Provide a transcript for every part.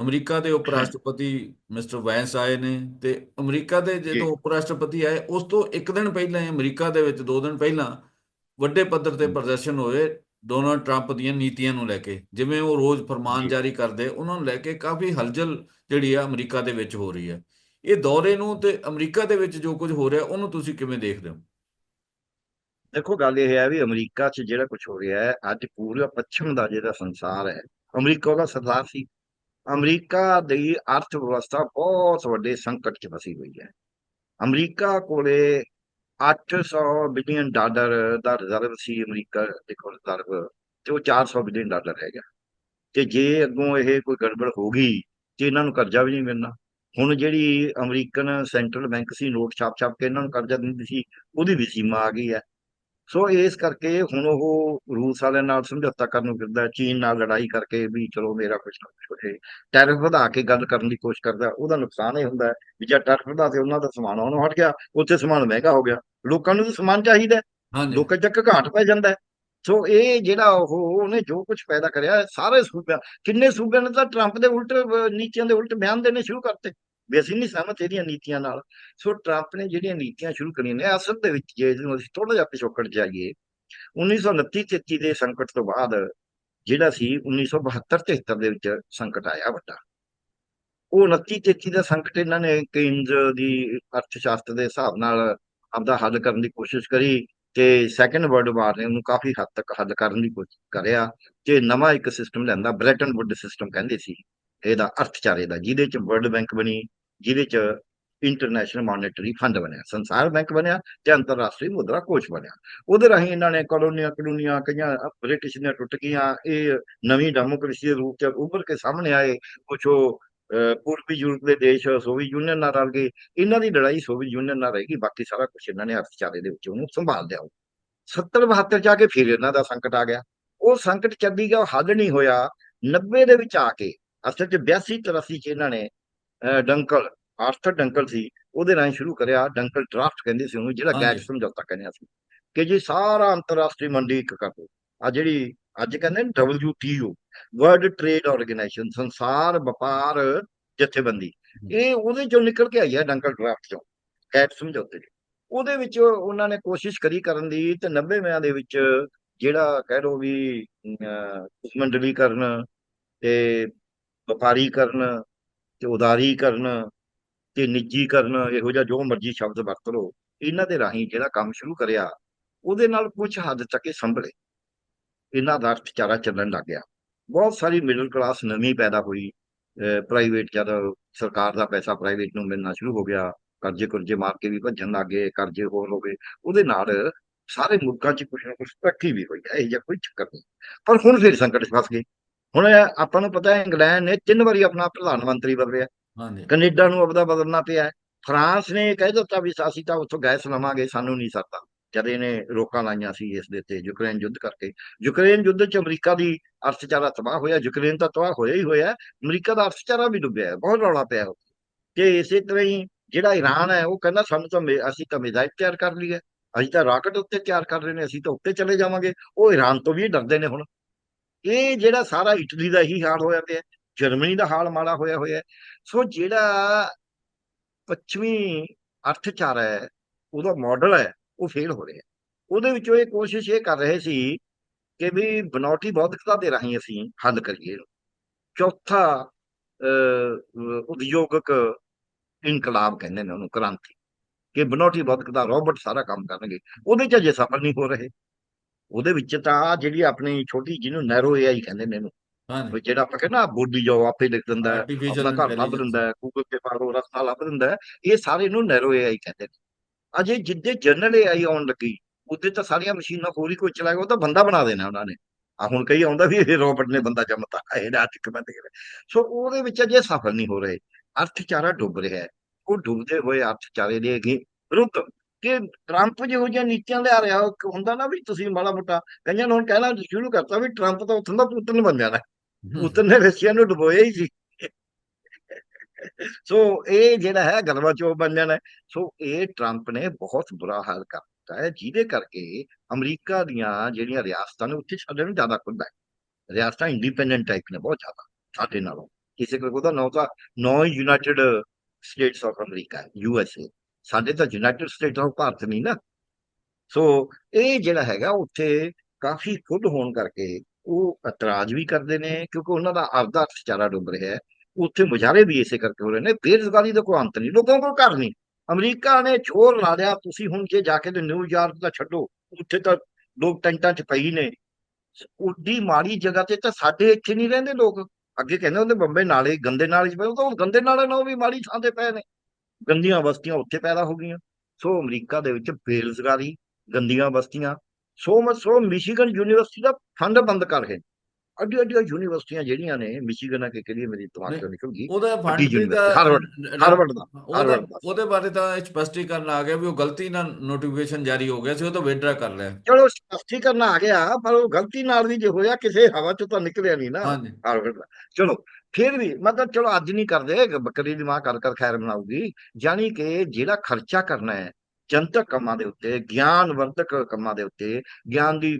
America ਦੇ ਉਪ ਰਾਸ਼ਟਰਪਤੀ mister ਵੈਂਸ ਆਏ ਨੇ ਤੇ ਅਮਰੀਕਾ ਦੇ ਜਦੋਂ ਉਪ ਰਾਸ਼ਟਰਪਤੀ ਆਏ ਉਸ ਤੋਂ ਇੱਕ ਦਿਨ ਪਹਿਲਾਂ ਅਮਰੀਕਾ ਦੇ ਵਿੱਚ ਦੋ ਦਿਨ ਪਹਿਲਾਂ ਵੱਡੇ ਪੱਧਰ ਤੇ ਪ੍ਰਦਰਸ਼ਨ ਹੋਏ ਡੋਨਾਲਡ ਟਰੰਪ ਦੀਆਂ ਨੀਤੀਆਂ ਨੂੰ ਲੈ ਕੇ ਜਿਵੇਂ ਉਹ ਰੋਜ਼ ਫਰਮਾਨ ਜਾਰੀ ਕਰਦੇ ਉਹਨਾਂ ਨੂੰ ਲੈ ਕੇ ਕਾਫੀ ਹਲਚਲ ਜਿਹੜੀ ਆ ਅਮਰੀਕਾ ਦੇ ਵਿੱਚ ਹੋ ਰਹੀ ਹੈ। ਇਹ ਦੌਰੇ ਨੂੰ ਤੇ ਅਮਰੀਕਾ ਦੇ ਵਿੱਚ ਜੋ ਕੁਝ ਹੋ ਰਿਹਾ ਉਹਨੂੰ ਤੁਸੀਂ ਕਿਵੇਂ ਦੇਖਦੇ ਹੋ? ਦੇਖੋ ਗੱਲ ਇਹ ਹੈ ਵੀ ਅਮਰੀਕਾ 'ਚ ਜਿਹੜਾ ਕੁਝ ਹੋ ਰਿਹਾ ਹੈ ਅੱਜ ਪੂਰਾ ਪੱਛਮ ਦਾ ਜਿਹੜਾ ਸੰਸਾਰ ਹੈ ਅਮਰੀਕਾ ਉਹਦਾ ਸਰਦਾਰ ਸੀ। ਅਮਰੀਕਾ ਦੀ ਅਰਥ ਵਿਵਸਥਾ ਬਹੁਤ ਵੱਡੇ ਸੰਕਟ 'ਚ ਫਸੀ ਹੋਈ ਹੈ। ਅਮਰੀਕਾ ਕੋਲੇ 800 ਬਿਲੀਅਨ ਡਾਲਰ ਦਾ ਰਿਜ਼ਰਵ ਸੀ ਅਮਰੀਕਾ ਦੇ ਕੋਲ ਰਿਜ਼ਰਵ ਤੇ ਉਹ 400 ਬਿਲੀਅਨ ਡਾਲਰ ਰਹਿ ਗਿਆ। ਤੇ ਜੇ ਅੱਗੋਂ ਇਹ ਕੋਈ ਗੜਬੜ ਹੋ ਗਈ ਤੇ ਇਹਨਾਂ ਨੂੰ ਕਰਜ਼ਾ ਵੀ ਨਹੀਂ ਮਿਲਣਾ। ਹੁਣ ਜਿਹੜੀ ਅਮਰੀਕਨ ਸੈਂਟਰਲ ਬੈਂਕ ਸੀ ਨੋਟ ਛਾਪ ਛਾਪ ਕੇ ਇਹਨਾਂ ਨੂੰ ਕਰਜ਼ਾ ਦਿੰਦੀ ਸੀ, ਉਹਦੀ ਵੀ ਸੀਮਾ ਆ ਗਈ ਹੈ। ਸੋ ਇਸ ਕਰਕੇ ਹੁਣ ਉਹ ਰੂਸ ਵਾਲਿਆਂ ਨਾਲ ਸਮਝੌਤਾ ਕਰਨ ਨੂੰ ਫਿਰਦਾ ਚੀਨ ਨਾਲ ਲੜਾਈ ਕਰਕੇ ਵੀ ਚਲੋ ਮੇਰਾ ਕੁਝ ਨਾ ਕੁਝ ਹੋਏ। ਟੈਰਿਫ ਵਧਾ ਕੇ ਗੱਲ ਕਰਨ ਦੀ ਕੋਸ਼ਿਸ਼ ਕਰਦਾ ਉਹਦਾ ਨੁਕਸਾਨ ਇਹ ਹੁੰਦਾ ਵੀ ਜੇ ਟੈਰਿਫ ਵਧਾ ਤੇ ਉਹਨਾਂ ਦਾ ਸਮਾਨ ਆਉਣੋਂ ਹਟ ਗਿਆ ਉੱਥੇ ਸਮਾਨ ਮਹਿੰਗਾ ਹੋ ਗਿਆ। ਲੋਕਾਂ ਨੂੰ ਸਮਾਨ ਚਾਹੀਦਾ ਲੋਕਾਂ ਚੱਕ ਘਾਟ ਪੈ ਜਾਂਦਾ। ਸੋ ਇਹ ਜਿਹੜਾ ਉਹ ਉਹਨੇ ਜੋ ਕੁਝ ਪੈਦਾ ਕਰਿਆ ਸਾਰੇ ਸੂਬਿਆਂ ਕਿੰਨੇ ਸੂਬਿਆਂ ਨੇ ਤਾਂ ਟਰੰਪ ਦੇ ਉਲਟ ਨੀਤੀਆਂ ਦੇ ਉਲਟ ਬਿਆਨ ਦੇਣੇ ਸ਼ੁਰੂ ਕਰਤੇ। ਵੀ ਅਸੀਂ ਨਹੀਂ ਸਹਿਮਤ ਇਹਦੀਆਂ ਨੀਤੀਆਂ ਨਾਲ। ਸੋ ਟਰੰਪ ਨੇ ਜਿਹੜੀਆਂ ਨੀਤੀਆਂ ਸ਼ੁਰੂ ਕਰੀਆਂ ਨੇ, ਅਸਲ ਦੇ ਵਿੱਚ ਜੇ ਇਹਨੂੰ ਅਸੀਂ ਥੋੜਾ ਜਿਹਾ ਪਿਛੋਕੜ ਜਾਈਏ 1929-33 ਦੇ ਸੰਕਟ ਤੋਂ ਬਾਅਦ ਜਿਹੜਾ ਸੀ 1972-73 ਦੇ ਵਿੱਚ ਸੰਕਟ ਆਇਆ ਵੱਡਾ। ਉਹ 29-33 ਦਾ ਸੰਕਟ ਇਹਨਾਂ ਨੇ ਕੇਨਜ਼ ਦੀ ਅਰਥ ਸ਼ਾਸਤਰ ਦੇ ਹਿਸਾਬ ਨਾਲ ਆਪਦਾ ਹੱਲ ਕਰਨ ਦੀ ਕੋਸ਼ਿਸ਼ ਕਰੀ ਤੇ ਸੈਕੰਡ ਵਰਲਡ ਵਾਰ ਨੇ ਉਹਨੂੰ ਕਾਫੀ ਹੱਦ ਤੱਕ ਹੱਲ ਕਰਨ ਦੀ ਕੋਸ਼ਿਸ਼ ਕਰਿਆ ਤੇ ਨਵਾਂ ਇੱਕ ਸਿਸਟਮ ਲੈਂਦਾ ਬ੍ਰੈਟਨ ਵੁੱਡ ਸਿਸਟਮ ਕਹਿੰਦੇ ਸੀ, ਇਹਦਾ ਅਰਥਚਾਰੇ ਦਾ, ਜਿਹਦੇ ਚ ਵਰਲਡ ਬੈਂਕ ਬਣੀ ਜਿਹਦੇ ਚ ਇੰਟਰਨੈਸ਼ਨਲ ਮੋਨਿਟਰੀ ਫੰਡ ਬਣਿਆ, ਸੰਸਾਰ ਬੈਂਕ ਬਣਿਆ ਤੇ ਅੰਤਰਰਾਸ਼ਟਰੀ ਮੁਦਰਾ ਕੋਸ਼ ਬਣਿਆ। ਉਹਦੇ ਰਾਹੀਂ ਇਹਨਾਂ ਨੇ ਕਲੋਨੀਆਂ ਕਲੋਨੀਆਂ ਕਈਆਂ, ਬ੍ਰਿਟਿਸ਼ ਦੀਆਂ ਟੁੱਟ ਗਈਆਂ, ਇਹ ਨਵੀਂ ਡੈਮੋਕ੍ਰੇਸੀ ਦੇ ਰੂਪ ਚ ਉੱਭਰ ਕੇ ਸਾਹਮਣੇ ਆਏ। ਕੁਛ ਉਹ ਪੂਰਬੀ ਯੂਰਪ ਦੇ ਦੇਸ਼, ਸੋਵੀਅਤ ਯੂਨੀਅਨ ਨਾਲ ਰਲ ਗਏ। ਇਹਨਾਂ ਦੀ ਲੜਾਈ ਸੋਵੀਅਤ ਯੂਨੀਅਨ ਨਾਲ ਰਹੇਗੀ, ਬਾਕੀ ਸਾਰਾ ਕੁਝ ਇਹਨਾਂ ਨੇ ਅਰਥਚਾਰੇ ਦੇ ਵਿੱਚ ਉਹਨੂੰ ਸੰਭਾਲ ਲਿਆ। 70 72 ਚ ਆ ਕੇ ਫਿਰ ਇਹਨਾਂ ਦਾ ਸੰਕਟ ਆ ਗਿਆ। ਉਹ ਸੰਕਟ ਚੱਲੀ ਗਿਆ, ਉਹ ਹੱਲ ਨਹੀਂ ਹੋਇਆ। 90 ਦੇ ਵਿੱਚ ਆ ਕੇ, ਅਸਲ ਚ 82 83 ਚ ਇਹਨਾਂ ਨੇ ਡੰਕਲ ਆਰਥਰ ਡੰਕਲ ਸੀ ਉਹਦੇ ਰਾਹੀਂ ਸ਼ੁਰੂ ਕਰਿਆ ਡੰਕਲ ਡਰਾਫਟ ਕਹਿੰਦੇ ਸੀ ਉਹਨੂੰ ਜਿਹੜਾ ਗੈਰ ਸਮਝੌਤਾ ਕਹਿੰਦੇ ਸੀ ਕਿ ਜੀ ਸਾਰਾ ਅੰਤਰਰਾਸ਼ਟਰੀ ਮੰਡੀ ਇੱਕ ਕਰ ਦਿਓ ਆ ਜਿਹੜੀ ਅੱਜ ਕਹਿੰਦੇ ਨੇ WTO ਵਰਲਡ ਟ੍ਰੇਡ ਆਰਗੇਨਾਈਜੇਸ਼ਨ ਸੰਸਾਰ ਵਪਾਰ ਜਥੇਬੰਦੀ। ਇਹ ਉਹਦੇ ਚੋਂ ਨਿਕਲ ਕੇ ਆਈ ਹੈ ਡੰਕਲ ਡਰਾਫਟ ਚੋਂ ਗੈਰ ਸਮਝੌਤੇ ਉਹਦੇ ਵਿੱਚ ਉਹਨਾਂ ਨੇ ਕੋਸ਼ਿਸ਼ ਕਰੀ ਕਰਨ ਦੀ ਤੇ 90 ਵਿਆਂ ਦੇ ਵਿੱਚ ਜਿਹੜਾ ਕਹਿ ਲਓ ਵੀ ਅਹ, ਮੰਡਲੀਕਰਨ ਤੇ ਵਪਾਰੀਕਰਨ ਤੇ ਉਦਾਰੀ ਕਰਨ ਤੇ ਨਿੱਜੀਕਰਨ ਇਹੋ ਜਿਹਾ ਜੋ ਮਰਜ਼ੀ ਸ਼ਬਦ ਵਰਤ ਲਓ, ਇਹਨਾਂ ਦੇ ਰਾਹੀਂ ਜਿਹੜਾ ਕੰਮ ਸ਼ੁਰੂ ਕਰਿਆ, ਉਹਦੇ ਨਾਲ ਕੁਝ ਹੱਦ ਤੱਕ ਇਹ ਸੰਭਲੇ। ਇਹਨਾਂ ਦਾ ਅਰਥਚਾਰਾ ਚੱਲਣ ਲੱਗ ਗਿਆ। ਬਹੁਤ ਸਾਰੀ ਮਿਡਲ ਕਲਾਸ ਨਵੀਂ ਪੈਦਾ ਹੋਈ। ਪ੍ਰਾਈਵੇਟ ਜਦ ਸਰਕਾਰ ਦਾ ਪੈਸਾ ਪ੍ਰਾਈਵੇਟ ਨੂੰ ਮਿਲਣਾ ਸ਼ੁਰੂ ਹੋ ਗਿਆ, ਕਰਜ਼ੇ ਕੁਰਜ਼ੇ ਮਾਰ ਕੇ ਵੀ ਭੱਜਣ ਲੱਗ ਗਏ, ਕਰਜ਼ੇ ਹੋਰ ਹੋ ਗਏ, ਉਹਦੇ ਨਾਲ ਸਾਰੇ ਮੁਲਕਾਂ 'ਚ ਕੁਝ ਨਾ ਕੁਝ ਤਰੱਕੀ ਵੀ ਹੋਈ ਹੈ, ਇਹ ਜਿਹਾ ਕੋਈ ਚੱਕਰ ਨਹੀਂ। ਪਰ ਹੁਣ ਫਿਰ ਸੰਕਟ 'ਚ ਫਸ ਗਏ। ਹੁਣ ਆਪਾਂ ਨੂੰ ਪਤਾ ਹੈ ਇੰਗਲੈਂਡ ਨੇ ਤਿੰਨ ਵਾਰੀ ਆਪਣਾ ਪ੍ਰਧਾਨ ਮੰਤਰੀ ਬਦਲਿਆ। ਹਾਂਜੀ। ਕੈਨੇਡਾ ਨੂੰ ਆਪਦਾ ਬਦਲਣਾ ਪਿਆ। ਫਰਾਂਸ ਨੇ ਕਹਿ ਦਿੱਤਾ ਵੀ ਅਸੀਂ ਤਾਂ ਉੱਥੋਂ ਗੈਸ ਲਵਾਂਗੇ ਸਾਨੂੰ ਨਹੀਂ ਸਰਦਾ। ਜਦ ਇਹਨੇ ਰੋਕਾਂ ਲਾਈਆਂ ਸੀ ਇਸ ਦੇ ਤੇ ਯੂਕਰੇਨ ਯੁੱਧ ਕਰਕੇ। ਯੂਕਰੇਨ ਯੁੱਧ ਚ ਅਮਰੀਕਾ ਦੀ ਅਰਥਚਾਰਾ ਤਬਾਹ ਹੋਇਆ। ਯੂਕਰੇਨ ਤਾਂ ਤਬਾਹ ਹੋਇਆ ਹੀ ਹੋਇਆ। ਅਮਰੀਕਾ ਦਾ ਅਰਥਚਾਰਾ ਵੀ ਡੁੱਬਿਆ ਬਹੁਤ ਰੌਲਾ ਪਿਆ ਤੇ ਇਸੇ ਤਰ੍ਹਾਂ ਹੀ ਜਿਹੜਾ ਈਰਾਨ ਹੈ ਉਹ ਕਹਿੰਦਾ ਸਾਨੂੰ ਤਾਂ ਅਸੀਂ ਤਾਂ ਮਿਜ਼ਾਈਲ ਤਿਆਰ ਕਰ ਲਈ ਹੈ ਅਸੀਂ ਤਾਂ ਰਾਕਟ ਉੱਤੇ ਤਿਆਰ ਕਰ ਰਹੇ ਨੇ ਅਸੀਂ ਤਾਂ ਉੱਤੇ ਚਲੇ ਜਾਵਾਂਗੇ। ਉਹ ਈਰਾਨ ਤੋਂ ਵੀ ਡਰਦੇ ਨੇ ਹੁਣ। ਇਹ ਜਿਹੜਾ ਸਾਰਾ ਇਟਲੀ ਦਾ ਹੀ ਹਾਲ ਹੋਇਆ ਪਿਆ ਜਰਮਨੀ ਦਾ ਹਾਲ ਮਾੜਾ ਹੋਇਆ ਹੋਇਆ ਸੋ ਜਿਹੜਾ ਪੱਛਮੀ ਅਰਥਚਾਰਾ ਹੈ ਉਹਦਾ ਮਾਡਲ ਹੈ ਉਹ ਫੇਲ ਹੋ ਰਿਹਾ ਉਹਦੇ ਵਿੱਚੋਂ ਇਹ ਕੋਸ਼ਿਸ਼ ਇਹ ਕਰ ਰਹੇ ਸੀ ਕਿ ਵੀ ਬਨੌਟੀ ਬੌਧਿਕਤਾ ਦੇ ਰਾਹੀਂ ਅਸੀਂ ਹੱਲ ਕਰੀਏ। ਚੌਥਾ ਅਹ, ਉਦਯੋਗਿਕ ਇਨਕਲਾਬ ਕਹਿੰਦੇ ਨੇ ਉਹਨੂੰ ਕ੍ਰਾਂਤੀ। ਕਿ ਬਨੌਟੀ ਬੌਧਿਕਤਾ ਰੋਬੋਟ ਸਾਰਾ ਕੰਮ ਕਰਨਗੇ। ਉਹਦੇ ਚ ਅਜੇ ਸਫਲ ਨਹੀਂ ਹੋ ਰਹੇ। ਉਹਦੇ ਵਿੱਚ ਤਾਂ ਜਿਹੜੀ ਆਪਣੀ ਛੋਟੀ ਜਿਹਨੂੰ ਨੈਰੋ ਏਆਈ ਕਹਿੰਦੇ ਨੇ ਇਹਨੂੰ। ਵੀ ਜਿਹੜਾ ਆਪਾਂ ਕਹਿੰਦੇ ਬੋਲੀ ਜੋ ਆਪੇ ਲਿਖ ਦਿੰਦਾ ਹੈ ਆਪਣਾ ਘਰ ਲੱਭ ਦਿੰਦਾ ਹੈ ਗੂਗਲ ਤੇ ਪਾਰੋ ਰਸਤਾ ਲੱਭ ਦਿੰਦਾ ਹੈ ਇਹ ਸਾਰੇ ਨੂੰ ਨੈਰੋ ਏਆਈ ਕਹਿੰਦੇ ਨੇ। ਅਜੇ ਜਿੱਦੇ ਜਨਰਲ ਏਆਈ ਆਉਣ ਲੱਗੀ ਉੱਤੇ ਤਾਂ ਸਾਰੀਆਂ ਮਸ਼ੀਨਾਂ ਹੋਰ ਹੀ ਕੋਈ ਚਲਾਏਗਾ ਉਹ ਤਾਂ ਬੰਦਾ ਬਣਾ ਦੇਣਾ ਉਹਨਾਂ ਨੇ। ਆ ਹੁਣ ਕਈ ਆਉਂਦਾ ਵੀ ਇਹ ਰੋਬੋਟ ਨੇ ਬੰਦਾ ਜੰਮਤਾ ਇਹ ਰਾਤ ਇੱਕ ਬੰਦੇ ਕਰੇ ਸੋ ਉਹਦੇ ਵਿੱਚ ਅਜੇ ਸਫਲ ਨਹੀਂ ਹੋ ਰਹੇ। ਅਰਥਚਾਰਾ ਡੁੱਬ ਰਿਹਾ ਹੈ। ਉਹ ਡੁੱਬਦੇ ਹੋਏ ਅਰਥਚਾਰੇ ਦੇ ਅੱਗੇ ਵਿਰੁੱਧ ਕਿ ਟਰੰਪ ਜਿਹੋ ਜਿਹੀਆਂ ਨੀਤੀਆਂ ਲਿਆ ਰਿਹਾ ਹੁੰਦਾ ਨਾ ਵੀ ਤੁਸੀਂ ਮਾੜਾ ਮੋਟਾ ਕਈਆਂ ਨੇ ਹੁਣ ਕਹਿਣਾ ਸ਼ੁਰੂ ਕਰਤਾ ਵੀ ਟਰੰਪ ਤਾਂ ਉੱਥੋਂ ਦਾ ਪੁੱਤਨ ਬਣ ਜਾਣਾ ਪੁੱਤਨ ਨੇ ਰਸ਼ੀਆ ਨੂੰ ਡੁਬੋਇਆ ਹੀ ਸੀ। ਸੋ ਇਹ ਜਿਹੜਾ ਹੈ ਗਲਵਾ ਚੋਪ ਬਣ ਜਾਣਾ। ਸੋ ਇਹ ਟਰੰਪ ਨੇ ਬਹੁਤ ਬੁਰਾ ਹਾਲ ਕਰ ਦਿੱਤਾ ਹੈ ਜਿਹਦੇ ਕਰਕੇ ਅਮਰੀਕਾ ਦੀਆਂ ਜਿਹੜੀਆਂ ਰਿਆਸਤਾਂ ਨੇ ਉੱਥੇ ਸਾਡੇ ਨੂੰ ਜ਼ਿਆਦਾ ਖੁੱਲ੍ਹਾ ਹੈ। ਰਿਆਸਤਾਂ ਇੰਡੀਪੈਂਡੈਂਟ ਟਾਈਪ ਨੇ ਬਹੁਤ ਜ਼ਿਆਦਾ ਸਾਡੇ ਨਾਲੋਂ। ਕਿਸੇ ਕੋਲ ਉਹਦਾ ਨਾਂ ਤਾਂ ਨੌ United States of America U S A ਸਾਡੇ ਤਾਂ ਯੂਨਾਈਟਿਡ ਸਟੇਟ ਆਫ ਭਾਰਤ ਨਹੀਂ ਨਾ। ਸੋ ਇਹ ਜਿਹੜਾ ਹੈਗਾ, ਉੱਥੇ ਕਾਫੀ ਖੁੱਦ ਹੋਣ ਕਰਕੇ ਉਹ ਇਤਰਾਜ਼ ਵੀ ਕਰਦੇ ਨੇ, ਕਿਉਂਕਿ ਉਹਨਾਂ ਦਾ ਆਪਦਾ ਅਰਥਚਾਰਾ ਡੁੱਬ ਰਿਹਾ ਹੈ। ਉੱਥੇ ਮੁਜ਼ਾਹਰੇ ਵੀ ਇਸੇ ਕਰਕੇ ਹੋ ਰਹੇ ਨੇ। ਬੇਰੁਜ਼ਗਾਰੀ ਦਾ ਕੋਈ ਅੰਤ ਨਹੀਂ, ਲੋਕਾਂ ਕੋਲ ਘਰ ਨਹੀਂ। ਅਮਰੀਕਾ ਨੇ ਜ਼ੋਰ ਲਾ ਲਿਆ, ਤੁਸੀਂ ਹੁਣ ਜੇ ਜਾ ਕੇ ਤੇ ਨਿਊਯਾਰਕ ਦਾ ਛੱਡੋ, ਉੱਥੇ ਤਾਂ ਲੋਕ ਟੈਂਟਾਂ 'ਚ ਪਈ ਨੇ। ਉੱਡੀ ਮਾੜੀ ਜਗ੍ਹਾ ਤੇ ਤਾਂ ਸਾਡੇ ਇੱਥੇ ਨਹੀਂ ਰਹਿੰਦੇ ਲੋਕ। ਅੱਗੇ ਕਹਿੰਦੇ ਹੁੰਦੇ, ਬੰਬੇ ਨਾਲੇ, ਗੰਦੇ ਨਾਲੇ 'ਚ ਪਏ। ਉਹ ਤਾਂ ਹੁਣ ਗੰਦੇ ਨਾਲੇ ਨਾਲ ਵੀ ਮਾੜੀ ਥਾਂ ਤੇ ਪਏ ਨੇ। ਗੰਦੀਆਂ ਬਸਤੀਆਂ ਉੱਥੇ ਪੈਦਾ ਹੋ ਗਈਆਂ। ਸੋ ਅਮਰੀਕਾ ਦੇ ਵਿੱਚ ਬੇਰੁਜ਼ਗਾਰੀ ਗੰਦੀਆਂ ਬਸਤੀਆਂ so much so Michigan university ਦਾ ਫੰਡ ਬੰਦ ਕਰ ਗਏ। ਅੱਡੀ ਅੱਡੀਆਂ ਯੂਨੀਵਰਸਿਟੀਆਂ ਜਿਹੜੀਆਂ ਨੇ ਮਿਸ਼ੀਗਨ ਆ ਕੇ ਕਿਹੜੀ ਮੇਰੀ ਚੋਂ ਨਿਕਲ ਗਈ ਉਹਦਾ ਫੰਡ ਤਾਂ ਹਾਰਵਰਡ ਹਾਰਵਰਡ ਦਾ ਉਹਦਾ ਬਾਰੇ ਤਾਂ ਸਪਸ਼ਟੀਕਰਨ ਆ ਗਿਆ ਵੀ ਉਹ ਗਲਤੀ ਨਾਲ ਨੋਟੀਫਿਕੇਸ਼ਨ ਜਾਰੀ ਹੋ ਗਿਆ ਸੀ ਉਹ ਤਾਂ ਵਿਡਰਾ ਕਰ ਲਿਆ। ਚਲੋ ਸਪਸ਼ਟੀਕਰਨ ਆ ਗਿਆ ਪਰ ਉਹ ਗਲਤੀ ਨਾਲ ਵੀ ਜੇ ਹੋਇਆ ਕਿਸੇ ਹਵਾ ਚੋਂ ਤਾਂ ਨਿਕਲਿਆ ਨਹੀਂ ਨਾ ਹਾਰਵਰਡ ਦਾ। ਚਲੋ ਫਿਰ ਵੀ ਮਤਲਬ ਚਲੋ ਅੱਜ ਨਹੀਂ ਕਰਦੇ ਬੱਕਰੀ ਦੀ ਮਾਂ ਕਰ ਕਰ ਖੈਰ ਬਣਾਉਗੀ ਜਾਨੀ ਕਿ ਜਿਹੜਾ ਖਰਚਾ ਕਰਨਾ ਹੈ, ਜਨਤਕ ਕੰਮਾਂ ਦੇ ਉੱਤੇ, ਗਿਆਨਵਰਧਕ ਕੰਮਾਂ ਦੇ ਉੱਤੇ, ਗਿਆਨ ਦੀ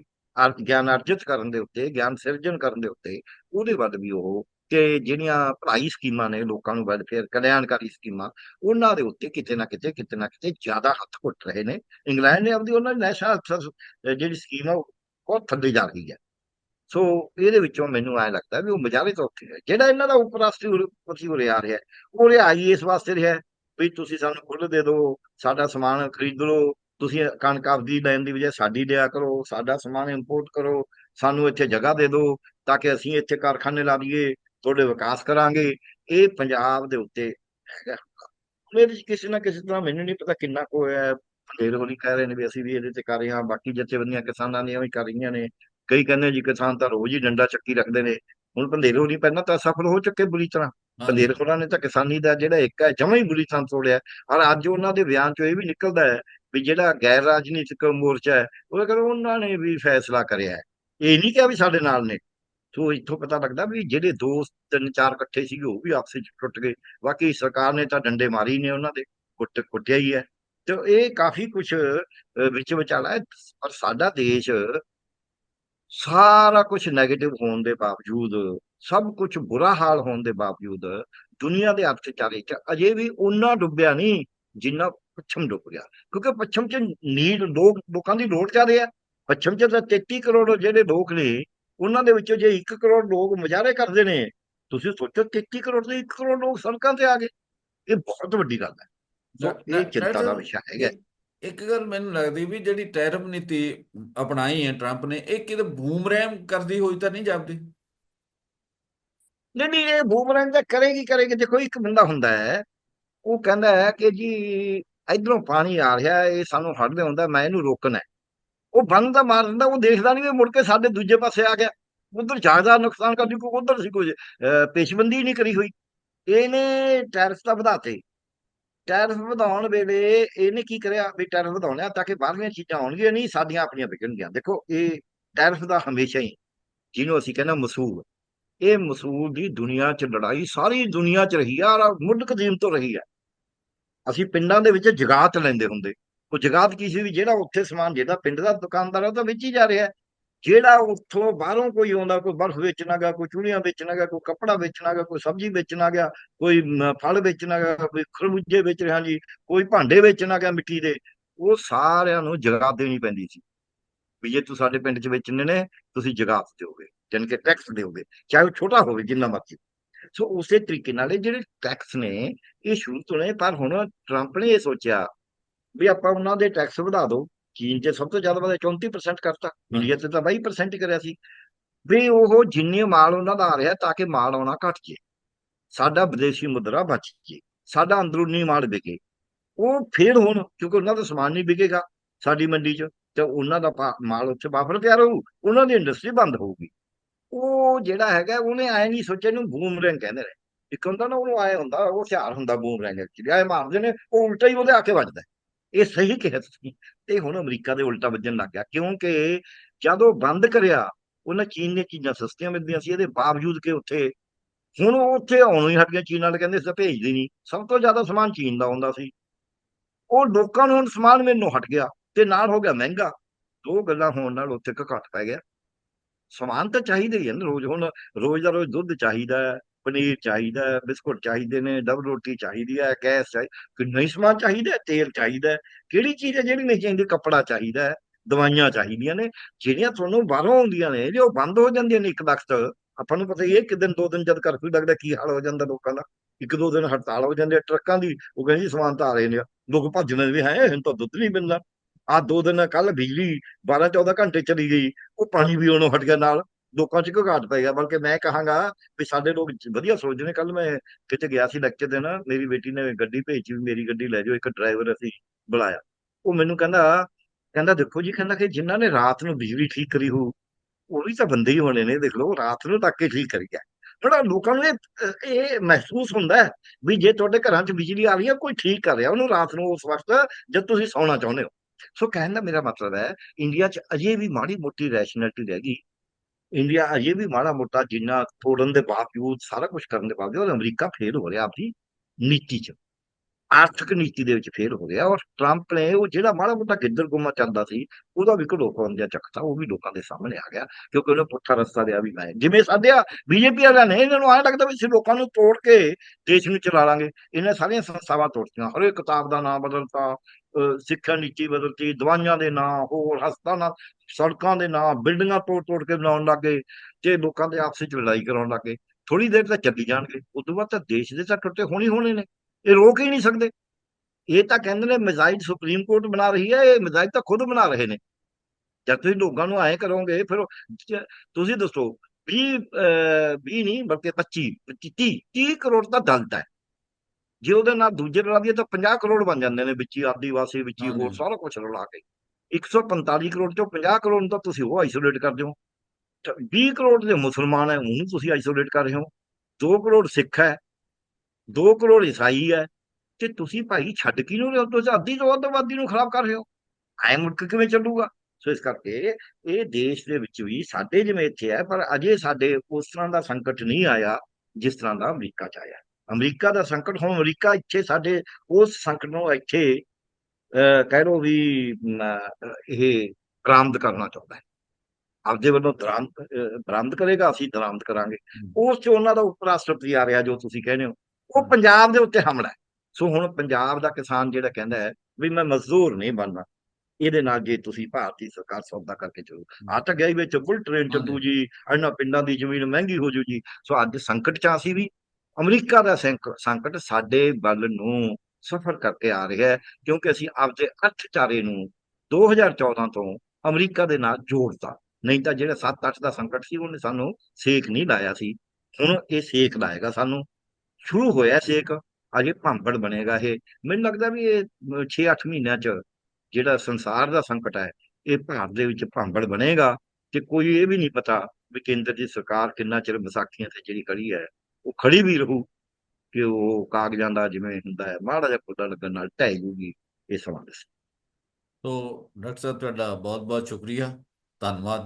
ਗਿਆਨ ਅਰਜਿਤ ਕਰਨ ਦੇ ਉੱਤੇ, ਗਿਆਨ ਸਿਰਜਣ ਕਰਨ ਦੇ ਉੱਤੇ, ਉਹਦੇ ਵੱਲ ਵੀ ਉਹ ਕਿ ਜਿਹੜੀਆਂ ਭਲਾਈ ਸਕੀਮਾਂ ਨੇ ਲੋਕਾਂ ਨੂੰ ਵੈਲਫੇਅਰ ਕਲਿਆਣਕਾਰੀ ਸਕੀਮਾਂ, ਉਹਨਾਂ ਦੇ ਉੱਤੇ ਕਿਤੇ ਨਾ ਕਿਤੇ ਕਿਤੇ ਨਾ ਕਿਤੇ ਜ਼ਿਆਦਾ ਹੱਥ ਘੁੱਟ ਰਹੇ ਨੇ। ਇੰਗਲੈਂਡ ਨੇ ਆਪਦੀ ਉਹਨਾਂ ਦੀ ਨੈਸ਼ਨਲ ਜਿਹੜੀ ਸਕੀਮ ਆ, ਉਹ ਬਹੁਤ ਥੱਲੇ ਜਾ ਰਹੀ ਹੈ। ਸੋ ਇਹਦੇ ਵਿੱਚੋਂ ਮੈਨੂੰ ਐ ਲੱਗਦਾ ਵੀ ਉਹ ਮਜਾਵੇ ਤੋਂ ਉੱਥੇ ਹੈ। ਜਿਹੜਾ ਇਹਨਾਂ ਦਾ ਉਪ ਰਾਸ਼ਟਰੀ ਉਰੇ ਆ ਰਿਹਾ ਉਹ ਰਿਹਾਈ ਇਸ ਵਾਸਤੇ ਰਿਹਾ ਵੀ ਤੁਸੀਂ ਸਾਨੂੰ ਖੁੱਲ੍ਹ ਦੇ ਦਿਓ, ਸਾਡਾ ਸਮਾਨ ਖਰੀਦ ਲਓ, ਤੁਸੀਂ ਕਣਕ ਆਪਦੀ ਲੈਣ ਦੀ ਬਜਾਏ ਸਾਡੀ ਲਿਆ ਕਰੋ, ਸਾਡਾ ਸਮਾਨ ਇੰਪੋਰਟ ਕਰੋ, ਸਾਨੂੰ ਇੱਥੇ ਜਗ੍ਹਾ ਦੇ ਦਿਓ ਤਾਂ ਕਿ ਅਸੀਂ ਇੱਥੇ ਕਾਰਖਾਨੇ ਲਾ ਲਈਏ, ਤੁਹਾਡੇ ਵਿਕਾਸ ਕਰਾਂਗੇ। ਇਹ ਪੰਜਾਬ ਦੇ ਉੱਤੇ ਹੈਗਾ। ਉਹਦੇ ਵਿੱਚ ਕਿਸੇ ਨਾ ਕਿਸੇ ਤਰ੍ਹਾਂ ਮੈਨੂੰ ਨਹੀਂ ਪਤਾ ਕਿੰਨਾ ਕੁ ਹੈ ਫੇਰ ਹੋਣੀ ਕਹਿ ਰਹੇ ਨੇ ਵੀ ਅਸੀਂ ਵੀ ਇਹਦੇ ਤੇ ਕਰ ਰਹੇ ਹਾਂ, ਬਾਕੀ ਜਥੇਬੰਦੀਆਂ ਕਿਸਾਨਾਂ ਦੀਆਂ ਵੀ ਕਰ ਰਹੀਆਂ ਨੇ ਕਈ ਕਹਿੰਦੇ ਜੀ ਕਿਸਾਨ ਤਾਂ ਰੋਜ਼ ਹੀ ਡੰਡਾ ਚੱਕੀ ਰੱਖਦੇ ਨੇ ਹੁਣ ਪੰਧੇਰੋ ਨਹੀਂ ਪਹਿਲਾਂ ਤਾਂ ਸਫਲ ਹੋ ਚੁੱਕੇ ਬੁਰੀ ਤਰ੍ਹਾਂ। ਪੰਧੇਰ ਹੋਰਾਂ ਨੇ ਤਾਂ ਕਿਸਾਨੀ ਦਾ ਜਿਹੜਾ ਇੱਕ ਹੈ ਜਮਾਂ ਹੀ ਬੁਰੀ ਤਰ੍ਹਾਂ ਤੋੜਿਆ। ਔਰ ਅੱਜ ਉਹਨਾਂ ਦੇ ਬਿਆਨ ਚੋਂ ਇਹ ਵੀ ਨਿਕਲਦਾ ਹੈ ਵੀ ਜਿਹੜਾ ਗੈਰ ਰਾਜਨੀਤਿਕ ਮੋਰਚਾ ਹੈ ਉਹ ਕਹਿੰਦਾ ਉਹਨਾਂ ਨੇ ਵੀ ਫੈਸਲਾ ਕਰਿਆ ਹੈ ਇਹ ਨਹੀਂ ਕਿਹਾ ਵੀ ਸਾਡੇ ਨਾਲ ਨੇ। ਸੋ ਇੱਥੋਂ ਪਤਾ ਲੱਗਦਾ ਵੀ ਜਿਹੜੇ ਦੋ ਤਿੰਨ ਚਾਰ ਇਕੱਠੇ ਸੀਗੇ ਉਹ ਵੀ ਆਪਸ ਵਿੱਚ ਟੁੱਟ ਗਏ। ਬਾਕੀ ਸਰਕਾਰ ਨੇ ਤਾਂ ਡੰਡੇ ਮਾਰੀ ਨੇ ਉਹਨਾਂ ਦੇ ਕੁੱਟ ਕੁੱਟਿਆ ਹੀ ਹੈ। ਤੇ ਇਹ ਕਾਫੀ ਕੁਝ ਵਿੱਚ ਵਿਚਾਲਾ ਹੈ। ਪਰ ਸਾਡਾ ਦੇਸ਼ ਸਾਰਾ ਕੁਝ 네ਗੇਟਿਵ ਹੋਣ ਦੇ ਬਾਵਜੂਦ ਸਭ ਕੁਝ ਬੁਰਾ ਹਾਲ ਹੋਣ ਦੇ ਬਾਵਜੂਦ ਦੁਨੀਆ ਦੇ ਅਰਥਚਾਰੇ ਚ ਅਜੇ ਵੀ ਉਹਨਾਂ ਡੁੱਬਿਆ ਨਹੀਂ ਜਿੰਨਾ ਪੱਛਮ ਡੁੱਬ ਗਿਆ। ਕਿਉਂਕਿ ਪੱਛਮ ਚ ਨੀਡ ਲੋਕ ਲੋਕਾਂ ਦੀ ਲੋੜ ਜ਼ਿਆਦਾ ਹੈ ਪੱਛਮ ਚ ਤਾਂ 33 ਕਰੋੜ ਜਿਹੜੇ ਲੋਕ ਨੇ ਉਹਨਾਂ ਦੇ ਵਿੱਚੋਂ ਜੇ 1 ਕਰੋੜ ਲੋਕ ਮੁਜ਼ਾਹਰੇ ਕਰਦੇ ਨੇ ਤੁਸੀਂ ਸੋਚੋ 33 ਕਰੋੜ ਦੇ 1 ਕਰੋੜ ਲੋਕ ਸੜਕਾਂ ਤੇ ਆ ਗਏ। ਇਹ ਬਹੁਤ ਵੱਡੀ ਗੱਲ ਹੈ। ਇਹ ਚਿੰਤਾ ਦਾ ਵਿਸ਼ਾ ਹੈਗਾ। ਇੱਕ- ਗੱਲ ਮੈਨੂੰ ਲੱਗਦੀ ਵੀ ਜਿਹੜੀ ਟੈਰਿਫ ਨੀਤੀ ਅਪਣਾਈ ਹੈ ਟਰੰਪ ਨੇ, ਇਹ ਕਿਤੇ ਬੂਮਰੈਂਗ ਕਰਦੀ ਹੋਈ ਤਾਂ ਨਹੀਂ ਜਾਪਦੀ? ਨਹੀਂ ਨਹੀਂ, ਇਹ ਬੂਮਰੈਂਗ ਤਾਂ ਕਰੇਗੀ ਕਰੇਗੀ। ਦੇਖੋ, ਇੱਕ ਬੰਦਾ ਹੁੰਦਾ ਹੈ, ਉਹ ਕਹਿੰਦਾ ਹੈ ਕਿ ਜੀ, ਇਧਰੋਂ ਪਾਣੀ ਆ ਰਿਹਾ ਇਹ ਸਾਨੂੰ ਹੜਦੇ ਹੁੰਦਾ ਮੈਂ ਇਹਨੂੰ ਰੋਕਣਾ ਉਹ ਬੰਦ ਤਾਂ ਮਾਰ ਦਿੰਦਾ, ਉਹ ਦੇਖਦਾ ਨਹੀਂ ਵੀ ਮੁੜ ਕੇ ਸਾਡੇ ਦੂਜੇ ਪਾਸੇ ਆ ਗਿਆ। ਉਧਰ ਜ਼ਿਆਦਾ ਨੁਕਸਾਨ ਕਰਦੀ, ਕੋਈ ਉਧਰ ਸੀ ਕੁਝ ਪੇਸ਼ਬੰਦੀ ਨਹੀਂ ਕਰੀ ਹੋਈ। ਇਹਨੇ ਟੈਰਿਫ ਤਾਂ ਵਧਾਤੇ। ਟੈਰਿਫ ਵਧਾਉਣ ਵੇਲੇ ਇਹਨੇ ਕੀ ਕਰਿਆ ਵੀ ਟੈਰਿਫ ਵਧਾਉਣਿਆ ਤਾਂ ਕਿ ਬਾਹਰਲੀਆਂ ਚੀਜ਼ਾਂ ਆਉਣਗੀਆਂ, ਨਹੀਂ ਸਾਡੀਆਂ ਆਪਣੀਆਂ ਵਿਕਣਗੀਆਂ। ਦੇਖੋ, ਇਹ ਟੈਰਿਫ ਦਾ ਹਮੇਸ਼ਾ ਹੀ ਜਿਹਨੂੰ ਅਸੀਂ ਕਹਿੰਦੇ ਹਾਂ ਮਸੂਲ। ਇਹ ਮਸੂਲ ਦੀ ਦੁਨੀਆ 'ਚ ਲੜਾਈ ਸਾਰੀ ਦੁਨੀਆ 'ਚ ਰਹੀ ਆ ਔਰ ਮੁੱਢ ਕਦੀਮ ਤੋਂ ਰਹੀ ਆ। ਅਸੀਂ ਪਿੰਡਾਂ ਦੇ ਵਿੱਚ ਜਗਾਤ ਲੈਂਦੇ ਹੁੰਦੇ। ਉਹ ਜਗਾਤ ਕੀ ਸੀ ਵੀ ਜਿਹੜਾ ਉੱਥੇ ਸਮਾਨ ਜਿਹੜਾ ਪਿੰਡ ਦਾ ਦੁਕਾਨਦਾਰ ਆ, ਉਹ ਤਾਂ ਵਿੱਚ ਹੀ ਜਾ ਰਿਹਾ। ਜਿਹੜਾ ਉੱਥੋਂ ਬਾਹਰੋਂ ਕੋਈ ਆਉਂਦਾ, ਕੋਈ ਬਰਫ਼ ਵੇਚਣ ਆ ਕੋਈ ਚੂੜੀਆਂ ਵੇਚਣ ਆ ਕੋਈ ਕੱਪੜਾ ਵੇਚਣ ਆ ਕੋਈ ਸਬਜ਼ੀ ਵੇਚਣਾ ਆ ਗਿਆ ਕੋਈ ਫਲ ਵੇਚਣ ਆ ਕੋਈ ਖਰਬੂਜੇ ਵੇਚ ਰਿਹਾ ਜੀ, ਕੋਈ ਭਾਂਡੇ ਵੇਚਣਾ ਆ ਗਿਆ ਮਿੱਟੀ ਦੇ, ਉਹ ਸਾਰਿਆਂ ਨੂੰ ਜਗਾਤ ਦੇਣੀ ਪੈਂਦੀ ਸੀ। ਵੀ ਜੇ ਤੂੰ ਸਾਡੇ ਪਿੰਡ 'ਚ ਵੇਚਣੇ ਨੇ, ਤੁਸੀਂ ਜਗਾਤ ਦਿਓਗੇ, ਜਾਣੀ ਕਿ ਟੈਕਸ ਦਿਓਗੇ, ਚਾਹੇ ਉਹ ਛੋਟਾ ਹੋਵੇ, ਜਿੰਨਾ ਮਰਜ਼ੀ। ਸੋ ਉਸੇ ਤਰੀਕੇ ਨਾਲ ਇਹ ਜਿਹੜੇ ਟੈਕਸ ਨੇ, ਇਹ ਸ਼ੁਰੂ ਤੋਂ ਨੇ, ਪਰ ਹੁਣ ਟਰੰਪ ਨੇ ਇਹ ਸੋਚਿਆ ਵੀ ਆਪਾਂ ਉਹਨਾਂ ਦੇ ਟੈਕਸ ਵਧਾ ਦਿਓ ਚੀਨ 'ਚ ਸਭ ਤੋਂ ਜ਼ਿਆਦਾ ਵਧਾ 34% ਕਰਤਾ ਇੰਡੀਆ 'ਤੇ ਤਾਂ 22% ਹੀ ਕਰਿਆ ਸੀ। ਵੀ ਉਹ ਜਿੰਨੇ ਮਾਲ ਉਹਨਾਂ ਦਾ ਆ ਰਿਹਾ ਤਾਂ ਕਿ ਮਾਲ ਆਉਣਾ ਘਟ ਜੇ। ਸਾਡਾ ਵਿਦੇਸ਼ੀ ਮੁਦਰਾ ਬਚ ਜੇ ਸਾਡਾ ਅੰਦਰੂਨੀ ਮਾਲ ਵਿਕੇ। ਉਹ ਫਿਰ ਹੁਣ ਕਿਉਂਕਿ ਉਹਨਾਂ ਦਾ ਸਮਾਨ ਨਹੀਂ ਵਿਕੇਗਾ ਸਾਡੀ ਮੰਡੀ 'ਚ ਤੇ ਉਹਨਾਂ ਦਾ ਮਾਲ ਉੱਥੇ ਬਾਫਰ ਪਿਆ ਰਹੂ ਉਹਨਾਂ ਦੀ ਇੰਡਸਟਰੀ ਬੰਦ ਹੋਊਗੀ। ਉਹ ਜਿਹੜਾ ਹੈਗਾ ਉਹਨੇ ਐ ਨਹੀਂ ਸੋਚਿਆ ਇਹਨੂੰ ਬੂਮਰੈਂਗ ਕਹਿੰਦੇ ਨੇ। ਇੱਕ ਹੁੰਦਾ ਨਾ ਉਹਨੂੰ ਆਏ ਹੁੰਦਾ ਉਹ ਹਥਿਆਰ ਹੁੰਦਾ ਬੂਮਰੈਂਗ ਐਕਚੁਅਲੀ ਆਏ ਮਾਰਦੇ ਨੇ ਉਹ ਉਲਟਾ ਹੀ ਉਹਦੇ ਆ ਕੇ ਵੱਜਦਾ। ਇਹ ਸਹੀ ਕਿਹਾ ਤੁਸੀਂ। ਤੇ ਹੁਣ ਅਮਰੀਕਾ ਦੇ ਉਲਟਾ ਵੱਜਣ ਲੱਗ ਗਿਆ, ਕਿਉਂਕਿ ਜਦੋਂ ਬੰਦ ਕਰਿਆ, ਉਹਨਾਂ ਚੀਨ ਨੇ ਚੀਜ਼ਾਂ ਸਸਤੀਆਂ ਮਿਲਦੀਆਂ ਸੀ, ਇਹਦੇ ਬਾਵਜੂਦ ਕਿ ਉੱਥੇ, ਹੁਣ ਉਹ ਉੱਥੇ ਆਉਣੋਂ ਹੀ ਹਟ ਗਿਆ ਚੀਨ ਵਾਲੇ ਕਹਿੰਦੇ ਸੀ ਭੇਜਦੇ ਨਹੀਂ। ਸਭ ਤੋਂ ਜ਼ਿਆਦਾ ਸਮਾਨ ਚੀਨ ਦਾ ਆਉਂਦਾ ਸੀ। ਉਹ ਲੋਕਾਂ ਨੂੰ ਹੁਣ ਸਮਾਨ ਮੈਨੂੰ ਹਟ ਗਿਆ, ਤੇ ਨਾਲ ਹੋ ਗਿਆ ਮਹਿੰਗਾ। ਦੋ ਗੱਲਾਂ ਹੋਣ ਨਾਲ ਉੱਥੇ ਇੱਕ ਘੱਟ ਪੈ ਗਿਆ। ਸਮਾਨ ਤਾਂ ਚਾਹੀਦਾ ਹੀ ਹੈ ਨਾ ਰੋਜ਼। ਹੁਣ ਰੋਜ਼ ਦਾ ਰੋਜ਼ ਦੁੱਧ ਚਾਹੀਦਾ ਹੈ। ਪਨੀਰ ਚਾਹੀਦਾ, ਬਿਸਕੁਟ ਚਾਹੀਦੇ ਨੇ, ਡਬਲ ਰੋਟੀ ਚਾਹੀਦੀ ਹੈ, ਗੈਸ ਚਾਹੀਦੀ ਕਿੰਨਾ ਹੀ ਸਮਾਨ ਚਾਹੀਦਾ, ਤੇਲ ਚਾਹੀਦਾ, ਕਿਹੜੀ ਚੀਜ਼ ਹੈ ਜਿਹੜੀ ਨਹੀਂ ਚਾਹੀਦੀ, ਕੱਪੜਾ ਚਾਹੀਦਾ, ਦਵਾਈਆਂ ਚਾਹੀਦੀਆਂ ਨੇ, ਜਿਹੜੀਆਂ ਤੁਹਾਨੂੰ ਬਾਹਰੋਂ ਆਉਂਦੀਆਂ ਨੇ, ਜੇ ਉਹ ਬੰਦ ਹੋ ਜਾਂਦੀਆਂ ਨੇ ਇੱਕ ਵਕਤ, ਆਪਾਂ ਨੂੰ ਪਤਾ ਹੀ ਹੈ ਕਿ ਦਿਨ, ਦੋ ਦਿਨ ਜਦ ਕਰਫਿਊ ਲੱਗਦਾ, ਕੀ ਹਾਲ ਹੋ ਜਾਂਦਾ ਲੋਕਾਂ ਦਾ, ਇੱਕ ਦੋ ਦਿਨ ਹੜਤਾਲ ਹੋ ਜਾਂਦੀ ਹੈ, ਟਰੱਕਾਂ ਦੀ, ਉਹ ਕਹਿੰਦੇ ਜੀ ਸਮਾਨ ਤਾਂ ਆ ਰਹੇ ਨੇ, ਲੋਕ ਭੱਜਣੇ ਵੀ ਹੈ ਹੁਣ ਤਾਂ ਦੁੱਧ ਨਹੀਂ ਮਿਲਦਾ ਆ ਦੋ ਦਿਨ ਕੱਲ ਬਿਜਲੀ 12 14 ਘੰਟੇ ਚਲੀ ਗਈ, ਉਹ ਪਾਣੀ ਵੀ ਉਹਨੂੰ ਹਟ ਗਿਆ ਨਾਲ ਲੋਕਾਂ 'ਚ ਕਿਉਂ ਘਾਟ ਪੈ ਗਿਆ, ਬਲਕਿ ਮੈਂ ਕਹਾਂਗਾ ਵੀ ਸਾਡੇ ਲੋਕ ਵਧੀਆ ਸੋਚਦੇ ਨੇ। ਕੱਲ ਮੈਂ ਕਿਤੇ ਗਿਆ ਸੀ ਲੈਕਚਰ ਦੇਣ, ਮੇਰੀ ਬੇਟੀ ਨੇ ਗੱਡੀ ਭੇਜੀ ਵੀ ਮੇਰੀ ਗੱਡੀ ਲੈ ਜਾਓ, ਇੱਕ ਡਰਾਈਵਰ ਅਸੀਂ ਬੁਲਾਇਆ। ਉਹ ਮੈਨੂੰ ਕਹਿੰਦਾ ਕਹਿੰਦਾ ਦੇਖੋ ਜੀ, ਕਹਿੰਦਾ ਕਿ ਜਿਨ੍ਹਾਂ ਨੇ ਰਾਤ ਨੂੰ ਬਿਜਲੀ ਠੀਕ ਕਰੀ ਹੋ ਉਹ ਵੀ ਤਾਂ ਬੰਦੇ ਹੀ ਹੋਣੇ ਨੇ, ਦੇਖ ਲਓ, ਰਾਤ ਨੂੰ ਤੱਕ ਕੇ ਠੀਕ ਕਰੀ ਗਿਆ ਥੋੜਾ ਲੋਕਾਂ ਨੂੰ ਇਹ ਮਹਿਸੂਸ ਹੁੰਦਾ ਵੀ ਜੇ ਤੁਹਾਡੇ ਘਰਾਂ 'ਚ ਬਿਜਲੀ ਆ ਰਹੀ ਹੈ, ਕੋਈ ਠੀਕ ਕਰ ਰਿਹਾ, ਉਹਨੂੰ ਰਾਤ ਨੂੰ ਉਸ ਵਕਤ ਜਦ ਤੁਸੀਂ ਸੌਣਾ ਚਾਹੁੰਦੇ ਹੋ। ਸੋ ਕਹਿਣ ਦਾ ਮੇਰਾ ਮਤਲਬ ਹੈ, ਇੰਡੀਆ 'ਚ ਅਜੇ ਵੀ ਮਾੜੀ ਮੋਟੀ ਰੈਸ਼ਨੈਲਿਟੀ ਰਹਿ ਗਈ। ਇੰਡੀਆ ਅਜੇ ਵੀ ਮਾੜਾ ਮੋਟਾ ਜਿੰਨਾ ਤੋੜਨ ਦੇ ਬਾਵਜੂਦ ਸਾਰਾ ਕੁਝ ਕਰਨ ਦੇ ਬਾਵਜੂਦ ਅਮਰੀਕਾ ਫੇਲ ਹੋ ਰਿਹਾ ਆਪਦੀ ਨੀਤੀ 'ਚ। ਆਰਥਿਕ ਨੀਤੀ ਦੇ ਵਿੱਚ ਫੇਲ ਹੋ ਰਿਹਾ ਔਰ ਟਰੰਪ ਨੇ ਉਹ ਜਿਹੜਾ ਮਾੜਾ ਮੋਟਾ ਗਿੱਦੜ ਗੁੰਮਾ ਚੱਲਦਾ ਸੀ, ਉਹਦਾ ਵੀ ਘੜੋ ਪਾਉਣ ਚੱਕਤਾ, ਉਹ ਵੀ ਲੋਕਾਂ ਦੇ ਸਾਹਮਣੇ ਆ ਗਿਆ ਕਿਉਂਕਿ ਉਹਨੇ ਪੁੱਠਾ ਰਸਤਾ ਲਿਆ ਵੀ ਮੈਂ ਜਿਵੇਂ ਸਾਡਿਆ ਬੀਜੇਪੀ ਵਾਲਿਆਂ ਨੇ ਇਹਨਾਂ ਨੂੰ ਐਂ ਲੱਗਦਾ ਵੀ ਅਸੀਂ ਲੋਕਾਂ ਨੂੰ ਤੋੜ ਕੇ ਦੇਸ਼ ਨੂੰ ਚਲਾ ਲਾਂਗੇ। ਇਹਨਾਂ ਸਾਰੀਆਂ ਸੰਸਥਾਵਾਂ ਤੋੜਤੀਆਂ, ਹਰੇਕ ਕਿਤਾਬ ਦਾ ਨਾਮ ਬਦਲਤਾ ਸਿੱਖਿਆ ਨੀਤੀ ਬਦਲਤੀ, ਦਵਾਈਆਂ ਦੇ ਨਾਂ ਹੋਰ ਹਸਪਤਾਲਾਂ ਸੜਕਾਂ ਦੇ ਨਾਂ ਬਿਲਡਿੰਗਾਂ ਤੋੜ ਤੋੜ ਕੇ ਬਣਾਉਣ ਲੱਗੇ ਤੇ ਲੋਕਾਂ ਦੇ ਆਪਸ ਵਿੱਚ ਲੜਾਈ ਕਰਾਉਣ ਲੱਗੇ ਥੋੜੀ ਦੇਰ ਤਾਂ ਚੱਲੀ ਜਾਣਗੇ ਉਸ ਤੋਂ ਬਾਅਦ ਤਾਂ ਦੇਸ਼ ਦੇ ਤਾਂ ਟੁੱਟੇ ਹੋਣੀ ਹੋਣੇ ਨੇ। ਇਹ ਰੋਕ ਹੀ ਨਹੀਂ ਸਕਦੇ। ਇਹ ਤਾਂ ਕਹਿੰਦੇ ਨੇ ਮਿਜ਼ਾਈਲ ਸੁਪਰੀਮ ਕੋਰਟ ਬਣਾ ਰਹੀ ਹੈ ਇਹ ਮਿਜ਼ਾਈਲ ਤਾਂ ਖੁਦ ਬਣਾ ਰਹੇ ਨੇ। ਜਦ ਤੁਸੀਂ ਲੋਕਾਂ ਨੂੰ ਐਂ ਕਰੋਗੇ ਫਿਰ ਤੁਸੀਂ ਦੱਸੋ 20 20 ਨਹੀਂ ਬਲਕਿ 25 25 30 30 ਕਰੋੜ ਤਾਂ ਦਲਤ ਹੈ। ਜੇ ਉਹਦੇ ਨਾਲ ਦੂਜੇ ਰਲਾ ਦਈਏ ਤਾਂ 50 ਕਰੋੜ ਬਣ ਜਾਂਦੇ ਨੇ ਵਿੱਚ ਹੀ ਆਦੀਵਾਸੀ ਵਿੱਚ ਹੀ ਹੋਰ। ਸਾਰਾ ਕੁਝ ਰਲਾ ਕੇ। 145 ਕਰੋੜ ਚੋਂ 50 ਕਰੋੜ ਨੂੰ ਤਾਂ ਤੁਸੀਂ ਉਹ ਆਈਸੋਲੇਟ ਕਰਦੇ ਹੋ। ਤਾਂ 20 ਕਰੋੜ ਦੇ ਮੁਸਲਮਾਨ ਹੈ ਉਹਨੂੰ ਤੁਸੀਂ ਆਈਸੋਲੇਟ ਕਰ ਰਹੇ ਹੋ। 2 ਕਰੋੜ ਸਿੱਖ ਹੈ 2 ਕਰੋੜ ਈਸਾਈ ਹੈ ਤੇ ਤੁਸੀਂ ਭਾਈ ਛੱਡ ਕਿਹਨੂੰ ਰਹੇ ਹੋ? ਤੁਸੀਂ ਅੱਧੀ ਤੋਂ ਵੱਧ ਆਬਾਦੀ ਨੂੰ ਖਰਾਬ ਕਰ ਰਹੇ ਹੋ। ਐ ਮੁਲਕ ਕਿਵੇਂ ਚੱਲੂਗਾ? ਸੋ ਇਸ ਕਰਕੇ ਇਹ ਦੇਸ਼ ਦੇ ਵਿੱਚ ਵੀ ਸਾਡੇ ਜਿਵੇਂ ਇੱਥੇ ਹੈ ਪਰ ਅਜੇ ਸਾਡੇ ਉਸ ਤਰ੍ਹਾਂ ਦਾ ਸੰਕਟ ਨਹੀਂ ਆਇਆ ਜਿਸ ਤਰ੍ਹਾਂ ਦਾ ਅਮਰੀਕਾ ਚ ਆਇਆ। ਅਮਰੀਕਾ ਦਾ ਸੰਕਟ ਹੁਣ ਅਮਰੀਕਾ ਇੱਥੇ ਸਾਡੇ ਉਸ ਸੰਕਟ ਨੂੰ ਇੱਥੇ ਕਹਿ ਲਓ ਵੀ ਇਹ ਬਰਾਮਦ ਕਰਨਾ ਚਾਹੁੰਦਾ ਹੈ। ਆਪਦੇ ਵੱਲੋਂ ਦਰਾਮਦ ਬਰਾਮਦ ਕਰੇਗਾ ਅਸੀਂ ਦਰਾਮਦ ਕਰਾਂਗੇ। ਉਸ ਚ ਉਹਨਾਂ ਦਾ ਉਪ ਰਾਸ਼ਟਰਪਤੀ ਆ ਰਿਹਾ ਜੋ ਤੁਸੀਂ ਕਹਿੰਦੇ ਹੋ। ਉਹ ਪੰਜਾਬ ਦੇ ਉੱਤੇ ਹਮਲਾ ਹੈ। ਸੋ ਹੁਣ ਪੰਜਾਬ ਦਾ ਕਿਸਾਨ ਜਿਹੜਾ ਕਹਿੰਦਾ ਹੈ ਵੀ ਮੈਂ ਮਜ਼ਦੂਰ ਨਹੀਂ ਬਣਨਾ ਇਹਦੇ ਨਾਲ ਜੇ ਤੁਸੀਂ ਭਾਰਤੀ ਸਰਕਾਰ ਸੌਦਾ ਕਰਕੇ ਚੱਲੋ। ਆ ਤਾਂ ਹੀ ਵਿੱਚ ਬੁਲ ਟ੍ਰੇਨ ਚੱਲੂ ਜੀ ਇਹਨਾਂ ਪਿੰਡਾਂ ਦੀ ਜ਼ਮੀਨ ਮਹਿੰਗੀ ਹੋ ਜੂ ਜੀ। ਸੋ ਅੱਜ ਸੰਕਟ ਚ ਅਸੀਂ ਵੀ। ਅਮਰੀਕਾ ਦਾ ਸੰਕ- ਸੰਕਟ ਸਾਡੇ ਵੱਲ ਨੂੰ ਸਫਰ ਕਰਕੇ ਆ ਰਿਹਾ ਹੈ ਕਿਉਂਕਿ ਅਸੀਂ ਆਪਦੇ ਅਰਥਚਾਰੇ ਨੂੰ 2014 ਤੋਂ ਅਮਰੀਕਾ ਦੇ ਨਾਲ ਜੋੜਤਾ। ਨਹੀਂ ਤਾਂ ਜਿਹੜਾ 7-8 ਦਾ ਸੰਕਟ ਸੀ ਉਹਨੇ ਸਾਨੂੰ ਸੇਕ ਨਹੀਂ ਲਾਇਆ ਸੀ। ਹੁਣ ਇਹ ਸੇਕ ਲਾਏਗਾ ਸਾਨੂੰ। ਸ਼ੁਰੂ ਹੋਇਆ ਸੇਕ ਅਜੇ ਭਾਂਬੜ ਬਣੇਗਾ ਇਹ। ਮੈਨੂੰ ਲੱਗਦਾ ਵੀ ਇਹ 6-8 ਮਹੀਨਿਆਂ ਚ ਜਿਹੜਾ ਸੰਸਾਰ ਦਾ ਸੰਕਟ ਹੈ, ਇਹ ਭਾਰਤ ਦੇ ਵਿੱਚ ਭਾਂਬੜ ਬਣੇਗਾ ਤੇ ਕੋਈ ਇਹ ਵੀ ਨਹੀਂ ਪਤਾ ਵੀ ਕੇਂਦਰ ਦੀ ਸਰਕਾਰ ਕਿੰਨਾ ਚਿਰ ਵਿਸਾਖੀਆਂ ਤੇ ਜਿਹੜੀ ਖੜੀ ਹੈ, ਉਹ ਖੜੀ ਵੀ ਰਹੂ ਕਿ ਉਹ ਕਾਗਜ਼ਾਂ ਦਾ ਜਿਵੇਂ ਹੁੰਦਾ ਹੈ, ਮਾੜਾ ਜਿਹਾ ਪੁੱਡਾ ਲੱਗਣ ਨਾਲ ਢਹਿ ਜੂਗੀ ਇਹ ਸਮਾਂ ਦੱਸੇ ਤੋ, ਡਾਕਟਰ ਸਾਹਿਬ, ਤੁਹਾਡਾ ਬਹੁਤ ਬਹੁਤ ਸ਼ੁਕਰੀਆ। ਧੰਨਵਾਦ।